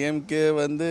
DMK வந்து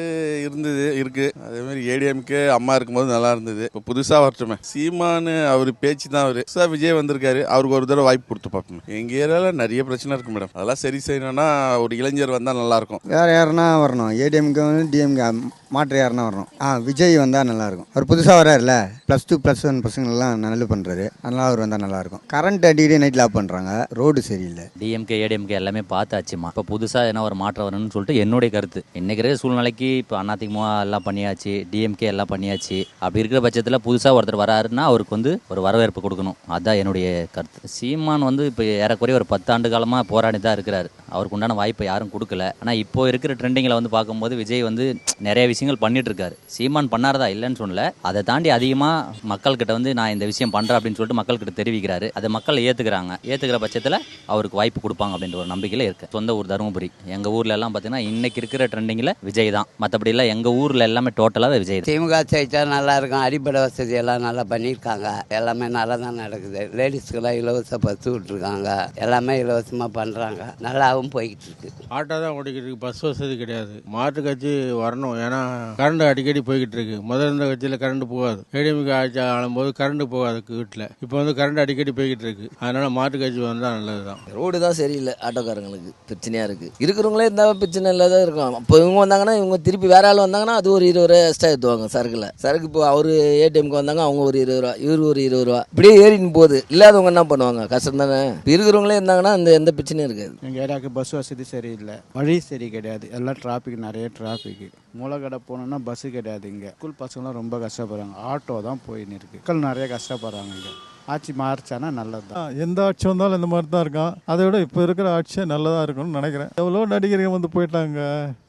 இருந்தது இருக்கு. அதே மாதிரி ஏடிஎம்கே அம்மா இருக்கும்போது நல்லா இருந்தது. இப்போ புதுசாக வரட்டுமே. சீமானு அவர் பேச்சு தான் அவர். புதுசாக விஜய் வந்திருக்காரு. அவருக்கு ஒரு தடவை வாய்ப்பு கொடுத்து பார்ப்போம். எங்கள் ஏரியாவில் நிறைய பிரச்சனை இருக்கு மேடம். அதெல்லாம் சரி செய்யணும்னா ஒரு இளைஞர் வந்தால் நல்லா இருக்கும். வேறு யாருன்னா வரணும். ஏடிஎம்கே வந்து டிஎம்கே மாற்று யாருன்னா வரணும். ஆ விஜய் வந்தால் நல்லாயிருக்கும் அவர் புதுசாக வராருல ப்ளஸ் டூ ப்ளஸ் ஒன் பசங்களெல்லாம் நல்ல பண்ணுறாரு அதனால் அவர் வந்தால் நல்லாயிருக்கும் கரண்ட் அடிக்கடி நைட்டில் ஆஃப் பண்ணுறாங்க ரோடு சரியில்லை. டிஎம்கே ஏடிஎம்கே எல்லாமே பார்த்தாச்சுமா. இப்போ புதுசாக என்ன ஒரு மாற்றம் வரணும்னு சொல்லிட்டு என்னுடைய கருத்து. இன்னைக்கு இருக்கிற சூழ்நிலைக்கு இப்போ அதிமுக எல்லாம் பண்ணியாச்சு டிஎம்கே எல்லாம் பண்ணியாச்சு. அப்படி இருக்கிற பட்சத்தில் புதுசாக ஒருத்தர் வராருன்னா அவருக்கு வந்து ஒரு வரவேற்பு கொடுக்கணும். அதுதான் என்னுடைய கருத்து. சீமான் வந்து இப்போ ஏறக்குறைய ஒரு பத்தாண்டு காலமாக போராடி தான் இருக்கிறார். அவருக்கு உண்டான வாய்ப்பை யாரும் கொடுக்கல. ஆனால் இப்போ இருக்கிற ட்ரெண்டிங்கில் வந்து பார்க்கும்போது விஜய் வந்து நிறைய விஷயங்கள் பண்ணிட்டு இருக்காரு. சீமான் பண்ணாரதா இல்லைன்னு சொல்லல. அதை தாண்டி அதிகமாக மக்கள்கிட்ட வந்து நான் இந்த விஷயம் பண்ணுறேன் அப்படின்னு சொல்லிட்டு மக்கள்கிட்ட தெரிவிக்கிறாரு. அதை மக்கள் ஏற்றுக்கிறாங்க ஏற்றுக்கிற பட்சத்தில் அவருக்கு வாய்ப்பு கொடுப்பாங்க அப்படின்ற ஒரு நம்பிக்கையில் இருக்கு. சொந்த ஊர் தருமபுரி. எங்கள் ஊரில் எல்லாம் பார்த்தீங்கன்னா இன்னைக்கு இருக்கிற ட்ரெண்ட் ட்ரெண்டிங்கில் விஜய் தான். மற்றபடி எல்லாம் எங்கள் ஊரில் எல்லாமே டோட்டலாக விஜய் தான். திமுக ஜெயிச்சா நல்லா இருக்கும். அடிப்படை வசதி எல்லாம் நல்லா பண்ணியிருக்காங்க. எல்லாமே நல்லா தான் நடக்குது. லேடிஸ்க்கெல்லாம் இலவச பஸ் விட்ருக்காங்க எல்லாமே இலவசமாக பண்ணுறாங்க நல்லாவும் போய்கிட்டு இருக்கு. ஆட்டோ தான் ஓடிக்கிட்டு இருக்கு. பஸ் வசதி கிடையாது. மாற்று கட்சி வரணும். ஏன்னா கரண்ட் அடிக்கடி போய்கிட்டு இருக்கு. முதல்ல இருந்த கட்சியில் கரண்ட் போகாது. ஏடிஎம்கே ஆட்சி ஆளும்போது கரண்ட் போகாது வீட்டில். இப்போ வந்து கரண்ட் அடிக்கடி போய்கிட்டு இருக்கு. அதனால மாற்று கட்சி வந்தால் நல்லது தான் ரோடு தான் சரியில்லை. ஆட்டோக்காரங்களுக்கு பிரச்சனையாக இருக்குது இருக்கிறவங்களே இருந்தால் பிரச்சனை இல்லாத இருக்கும் இப்போ இவங்க வந்தாங்கன்னா இவங்க திருப்பி வேற ஆள் வந்தாங்கன்னா அது ஒரு இருபது ரூபா எக்ஸ்ட்ரா ஏற்றுவாங்க சரக்குல. சரக்கு இப்போ அவர் ஏடிஎம்க்கு வந்தாங்க அவங்க ஒரு இருபது ரூபா இவர் ஒரு இருபது ரூபா இப்படியே ஏறின்னு போகுது. இல்லாதவங்க என்ன பண்ணுவாங்க? கஷ்டம் தானே? இருக்கிறவங்களே இருந்தாங்கன்னா அந்த எந்த பிரச்சனையும் இருக்காது. எங்கள் ஏரியாவுக்கு பஸ் வசதி சரியில்லை. வழி சரி கிடையாது. எல்லாம் டிராஃபிக் நிறைய டிராஃபிக் மூலக்கடை போகணுன்னா பஸ்ஸு கிடையாது இங்கே. ஸ்கூல் பசங்களாம் ரொம்ப கஷ்டப்படுறாங்க. ஆட்டோ தான் போயின்னு இருக்கு. மக்கள் நிறைய கஷ்டப்படுறாங்க இங்கே. ஆட்சி மாறிச்சானா நல்லது தான் எந்த ஆட்சி வந்தாலும் இந்த மாதிரி தான் இருக்கும் அதை விட இப்போ இருக்கிற ஆட்சியே நல்லதாக இருக்கும்னு நினைக்கிறேன். எவ்வளோ நடிகர்கள் வந்து போயிட்டாங்க.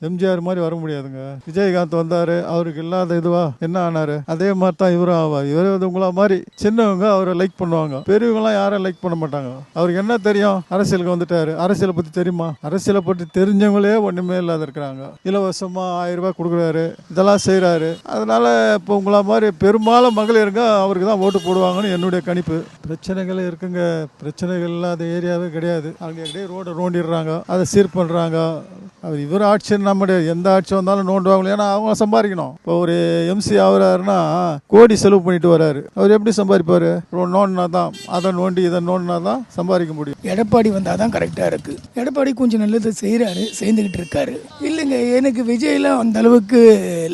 எம்ஜிஆர் மாதிரி வர முடியாதுங்க. விஜயகாந்த் வந்தார் அவருக்கு இல்லாத இதுவா என்ன ஆனாரு? அதே மாதிரி தான் இவரும் ஆவார். இவர் வந்து உங்களா மாதிரி சின்னவங்க அவரை லைக் பண்ணுவாங்க. பெரியவங்களாம் யாரும் லைக் பண்ண மாட்டாங்க. அவருக்கு என்ன தெரியும்? அரசியலுக்கு வந்துட்டாரு. அரசியலை பற்றி தெரியுமா? அரசியலை பற்றி தெரிஞ்சவங்களே ஒன்றுமே இல்லாத இருக்கிறாங்க. இலவசமாக ஆயிரம் ரூபாய் கொடுக்குறாரு. இதெல்லாம் செய்கிறாரு அதனால இப்போ உங்களா மாதிரி பெரும்பாலும் மகளிருங்க அவருக்கு தான் ஓட்டு போடுவாங்கன்னு என்னுடைய கணிப்பு. பிரச்சனைகள் இருக்குங்க. பிரச்சனைகள் இல்லாத ஏரியாவே கிடையாது. அவங்க அப்படியே ரோடை நோண்டிடுறாங்க அதை சீர் பண்ணுறாங்க அவர் இவர் ஆட்சி நம்முடைய எந்த ஆட்சி வந்தாலும் நோண்டுவாங்களே ஏன்னா அவங்க சம்பாதிக்கணும். இப்போ ஒரு எம்சி ஆகுறாருன்னா கோடி செலவு பண்ணிட்டு வராரு. அவர் எப்படி சம்பாதிப்பாரு? நோண்டினா தான். அதை நோண்டி இதை நோண்டினா தான் சம்பாதிக்க முடியும். எடப்பாடி வந்தால் தான் கரெக்டாக இருக்குது எடப்பாடி கொஞ்சம் நல்லது செய்கிறாரு செய்துக்கிட்டு இருக்காரு. இல்லைங்க எனக்கு விஜயெல்லாம் அந்த அளவுக்கு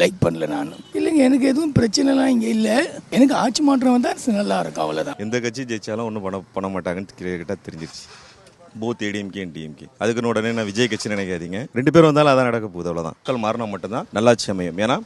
லைக் பண்ணல நான். இல்லைங்க எனக்கு எதுவும் பிரச்சனைலாம் இங்கே இல்லை. எனக்கு ஆட்சி மாற்றம் வந்தால் நல்லா இருக்கும் அவ்வளோதான் எந்த கட்சி ஜெயிச்சாலும் ஒன்றும் பண்ண பண்ண மாட்டாங்கன்னு கிட்ட தெரிஞ்சிருச்சு. போத் ஏடிஎம்கே அண்ட் டிஎம்கே அதுக்குன்னு உடனே நான் விஜய் கட்சி நினைக்காதீங்க. ரெண்டு பேரும் வந்தாலும் அதான் நடக்க போகுது அவ்வளோதான் மக்கள் மாறினா மட்டும்தான் நல்லாட்சி அமையும். ஏன்னா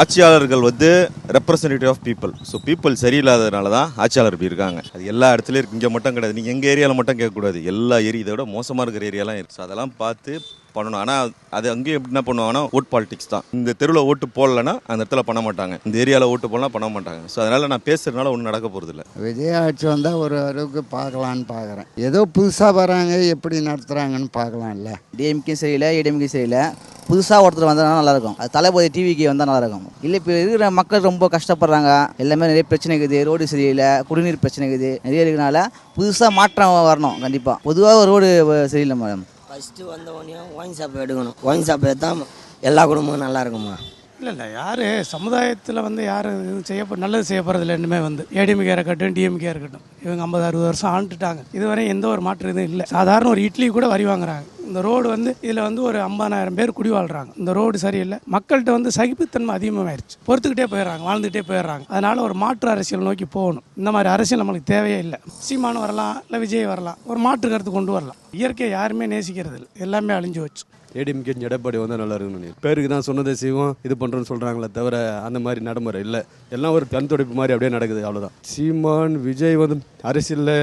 ஆட்சியாளர்கள் வந்து representative of people so people சரியில்லாததுனால தான் ஆட்சியாளர் இப்படி இருக்காங்க. அது எல்லா இடத்துலையும் இருக்கு. இங்கே மட்டும் கிடையாது. நீங்கள் எங்கள் ஏரியாவில் மட்டும் கேட்கக்கூடாது. எல்லா ஏரியா இதை விட மோசமாக இருக்கிற ஏரியாலாம் இருக்கு. ஸோ அதெல்லாம் பார்த்து பண்ணணும். ஆனால் அது அங்கேயும் எப்படி என்ன பண்ணுவாங்கன்னா ஓட் பாலிடிக்ஸ் தான். இந்த தெருவில் ஓட்டு போடலன்னா அந்த இடத்துல பண்ண மாட்டாங்க. இந்த ஏரியாவில் ஓட்டு போடலாம் பண்ண மாட்டாங்க. ஸோ அதனால நான் பேசுறதுனால ஒன்றும் நடக்க போகிறதில்ல விஜய் ஆட்சி வந்தால் ஒரு அளவுக்கு பார்க்கலான்னு பார்க்குறேன் ஏதோ புதுசாக வராங்க எப்படி நடத்துகிறாங்கன்னு பார்க்கலாம்ல. டிஎம்கே சரியில்லை ஏடிஎம்கே சரியில்லை. புதுசாக ஒருத்தர் வந்தால் நல்லாயிருக்கும் அது தளபதி டிவிக்கு வந்தால் நல்லாயிருக்கும் இல்லை இப்போ இருக்கிற மக்கள் ரொம்ப கஷ்டப்படுறாங்க. எல்லாமே நிறைய பிரச்சனை இருக்குது. ரோடு சரியில்லை குடிநீர் பிரச்சனை இருக்குது. நிறைய இருக்கனால புதுசாக மாற்றம் வரணும் கண்டிப்பாக பொதுவாக ரோடு சரியில்லை மேடம். ஃபஸ்ட்டு வந்த உடனே ஒயின் ஷாப் எடுக்கணும். ஒயின் ஷாப் எடுத்தால் எல்லா குடும்பமும் நல்லா இருக்குமா? இல்லை இல்லை யார்? சமுதாயத்தில் வந்து யார் செய்ய நல்லது செய்ய போகிறதில்ல இன்னுமே வந்து. ஏடிஎம்கே இருக்கட்டும் டிஎம்கே இருக்கட்டும். இவங்க ஐம்பது அறுபது வருஷம் ஆண்டுட்டாங்க. இதுவரை எந்த ஒரு மாற்று இதுவும் இல்லை. சாதாரண ஒரு இட்லி கூட வரி வாங்குறாங்க. இந்த ரோடு வந்து இதில் வந்து ஒரு ஐம்பதாயிரம் பேர் குடி வாழ்றாங்க. இந்த ரோடு சரியில்லை. மக்கள்கிட்ட வந்து சகிப்புத்தன்மை அதிகமாகிடுச்சு பொறுத்துக்கிட்டே போயிடுறாங்க வாழ்ந்துக்கிட்டே போயிடுறாங்க. அதனால ஒரு மாற்று அரசியல் நோக்கி போகணும். இந்த மாதிரி அரசியல் நம்மளுக்கு தேவையே இல்லை. சீமானு வரலாம் இல்லை விஜய் வரலாம். ஒரு மாற்று கருத்து கொண்டு வரலாம். இயற்கையை யாருமே நேசிக்கிறது இல்லை எல்லாமே அழிஞ்சு வச்சு ஏடிஎம்கே எடப்பாடி வந்தால் நல்லா இருக்கும்னு பேருக்கு தான் சொன்னதை செய்வோம் இது பண்ணுறோன்னு சொல்கிறாங்களே தவிர அந்த மாதிரி நடைமுறை இல்லை. எல்லாம் ஒரு கண் துடைப்பு மாதிரி அப்படியே நடக்குது அவ்வளோதான் சீமான் விஜய் வந்து அரசியலில்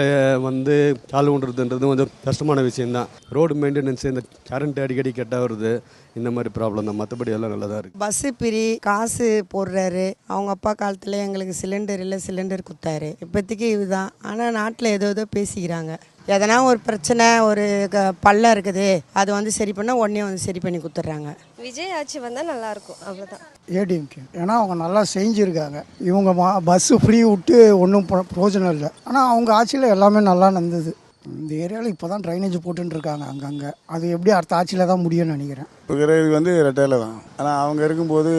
வந்து கால் ஊன்றதுன்றது கொஞ்சம் கஷ்டமான விஷயம்தான். ரோடு மெயின்டெனன்ஸ் இந்த கரண்ட் அடிக்கடி கெட்டாக வருது இந்த மாதிரி ப்ராப்ளம் தான். மற்றபடி எல்லாம் நல்லா தான் இருக்குது பஸ்ஸு பிரி காசு போடுறாரு. அவங்க அப்பா காலத்தில் எங்களுக்கு சிலிண்டர் இல்லை சிலிண்டர் கொடுத்தாரு. இப்போதைக்கு இதுதான். ஆனால் நாட்டில் ஏதோ ஏதோ பேசிக்கிறாங்க. எதனா ஒரு பிரச்சனை ஒரு க- பள்ளம் இருக்குது அது வந்து சரி பண்ணால் உடனே வந்து சரி பண்ணி கொடுத்துட்றாங்க விஜய் ஆட்சி வந்தால் நல்லாயிருக்கும் அவ்வளோதான் ஏடிஎம்கே. ஏன்னா அவங்க நல்லா செஞ்சுருக்காங்க. இவங்க பஸ்ஸு ஃப்ரீ விட்டு ஒன்றும் பிரயோஜனம் இல்லை. ஆனால் அவங்க ஆட்சியில் எல்லாமே நல்லா நடந்தது. இந்த ஏரியாவில் இப்போ தான் ட்ரைனேஜ் போட்டுன்னு இருக்காங்க அங்கங்கே. அது எப்படி அடுத்த ஆட்சியில் தான் முடியும்னு நினைக்கிறேன். இப்போ இருக்கிறது வந்து ரெட்டையில தான். ஆனால் அவங்க இருக்கும்போது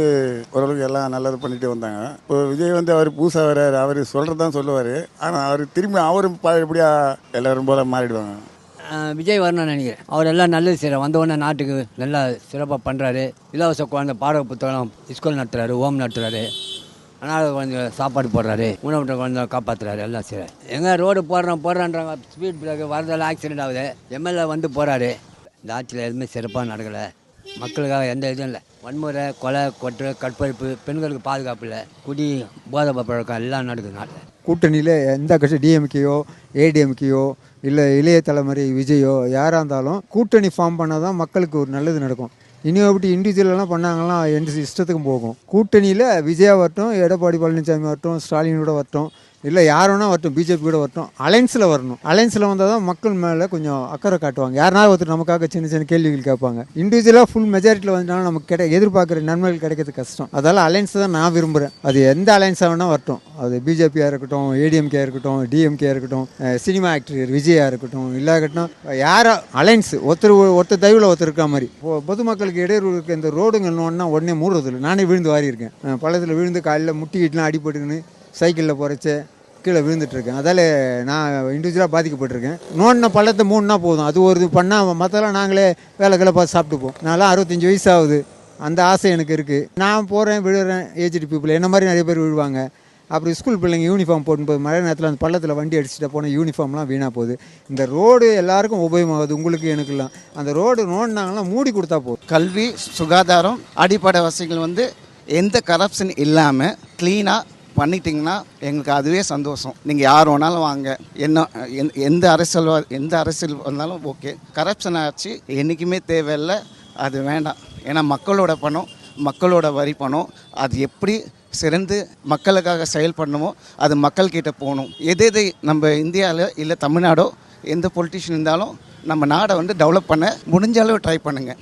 ஓரளவுக்கு எல்லாம் நல்லது பண்ணிட்டு வந்தாங்க. இப்போ விஜய் வந்து அவர் பூசா வர்றாரு. அவர் சொல்கிறது தான் சொல்லுவார். ஆனால் அவர் திரும்பி அவரும் எப்படியா எல்லாரும் போல மாறிடுவாங்க. விஜய் வரணும்னு நினைக்கிறேன். அவர் எல்லாம் நல்லது செய்கிறார் வந்தவொடனே நாட்டுக்கு நல்லா சிறப்பாக பண்ணுறாரு இலவச குழந்தை பாட புத்தகம் ஸ்கூல் நடத்துறாரு ஹோம் நடத்துறாரு. அதனால் கொஞ்சம் சாப்பாடு போடுறாரு உணவுட்ட கொஞ்சம் காப்பாற்றுறாரு எல்லாம் சரி எங்கே ரோடு போடுறோம் போடுறான்றாங்க ஸ்பீட் பிரேக் வரதெல்லாம் ஆக்சிடென்ட் ஆகுது. எம்எல்ஏ வந்து போகிறாரு இந்த ஆட்சியில் எதுவுமே சிறப்பாக நடக்கலை. மக்களுக்காக எந்த இதுவும் இல்லை. வன்முறை கொலை கொட்டு கற்பழிப்பு பெண்களுக்கு பாதுகாப்பு இல்லை. குடி போதை பழக்கம் எல்லாம் நடக்குது நாட்டில். கூட்டணியில் எந்த கட்சி டிஎம்கேயோ ஏடிஎம்கேயோ இல்லை இளைய தலைமுறை விஜயோ யாராக இருந்தாலும் கூட்டணி ஃபார்ம் பண்ணால் தான் மக்களுக்கு ஒரு நல்லது நடக்கும். இனியும் அப்படி இண்டிவிஜுவலெல்லாம் பண்ணாங்கன்னா எந்த இஷ்டத்துக்கும் போகும். கூட்டணியில் விஜயா வரட்டும் எடப்பாடி பழனிசாமி வரட்டும் ஸ்டாலினோட வரட்டும். இல்லை யார் வேணால் வரட்டும் பிஜேபி கூட வரட்டும். அலைன்ஸில் வரணும். அலைன்ஸில் வந்தால் தான் மக்கள் மேலே கொஞ்சம் அக்கறை காட்டுவாங்க. யாருனா ஒருத்தர் நமக்காக சின்ன சின்ன கேள்விகள் கேட்பாங்க. இண்டிவிஜுவலாக ஃபுல் மெஜாரிட்டியில் வந்துட்டாலும் நமக்கு கிடை எதிர்பார்க்குற நன்மைகள் கிடைக்கிறது கஷ்டம். அதால் அலைன்ஸ் தான் நான் விரும்புகிறேன் அது எந்த அலைன்ஸாக வேணால் வரட்டும். அது பிஜேபியாக இருக்கட்டும் ஏடிஎம்கே இருக்கட்டும் டிஎம்கே இருக்கட்டும் சினிமா ஆக்டர் விஜயாக இருக்கட்டும் இல்லாகட்டும் யாரா அலைன்ஸ் ஒருத்தர் ஒருத்தர் தயவில் ஒருத்தர் இருக்க மாதிரி. இப்போ பொதுமக்களுக்கு இடையூறு இருக்க இந்த ரோடுங்க ஒன்றா உடனே மூடுறதில்லை. நானே விழுந்து வாரி இருக்கேன் பள்ளத்தில் விழுந்து காலையில் முட்டிக்கிட்டுலாம் அடிபட்டுக்கின்னு சைக்கிளில் போகிறச்ச கீழே விழுந்துட்டுருக்கேன். அதால் நான் இண்டிவிஜுவலாக பாதிக்கப்பட்டிருக்கேன். நோண்டின பள்ளத்தை மூணுனா போதும். அது ஒரு பண்ணால் மற்றெல்லாம் நாங்களே வேலை கிளை பார்த்து சாப்பிட்டுப்போம். நான்லாம் அறுபத்தஞ்சி வயசு ஆகுது அந்த ஆசை எனக்கு இருக்குது நான் போகிறேன் விழுறேன் ஏஜ்டு பீப்புள் என்ன மாதிரி நிறைய பேர் விழுவாங்க. அப்படி ஸ்கூல் பிள்ளைங்க யூனிஃபார்ம் போடும்போது மழை நேரத்தில் அந்த பள்ளத்தில் வண்டி அடிச்சுட்டு போன யூனிஃபார்ம்லாம் வீணாக போகுது. இந்த ரோடு எல்லாருக்கும் உபயோகமாகுது. உங்களுக்கு எனக்குலாம் அந்த ரோடு நோண்டினாங்கன்னா மூடி கொடுத்தா போதும். கல்வி சுகாதாரம் அடிப்படை வசதிகள் வந்து எந்த கரப்ஷன் இல்லாமல் க்ளீனாக பண்ணிட்டீங்கன்னா எங்களுக்கு அதுவே சந்தோஷம். நீங்கள் யார் வேணாலும் வாங்க. என்ன எந்த- எந்த அரசியல் எந்த அரசியல் வந்தாலும் ஓகே. கரப்ஷன் ஆச்சு என்றைக்குமே தேவையில்லை. அது வேண்டாம். ஏன்னா மக்களோட பணம் மக்களோட வரி பணம். அது எப்படி சிறந்து மக்களுக்காக செயல்படணுமோ அது மக்கள்கிட்ட போகணும். எது எது நம்ம இந்தியாவில் இல்லை தமிழ்நாடோ எந்த பொலிட்டிஷியன் இருந்தாலும் நம்ம நாடை வந்து டெவலப் பண்ண முடிஞ்ச அளவு ட்ரை பண்ணுங்கள்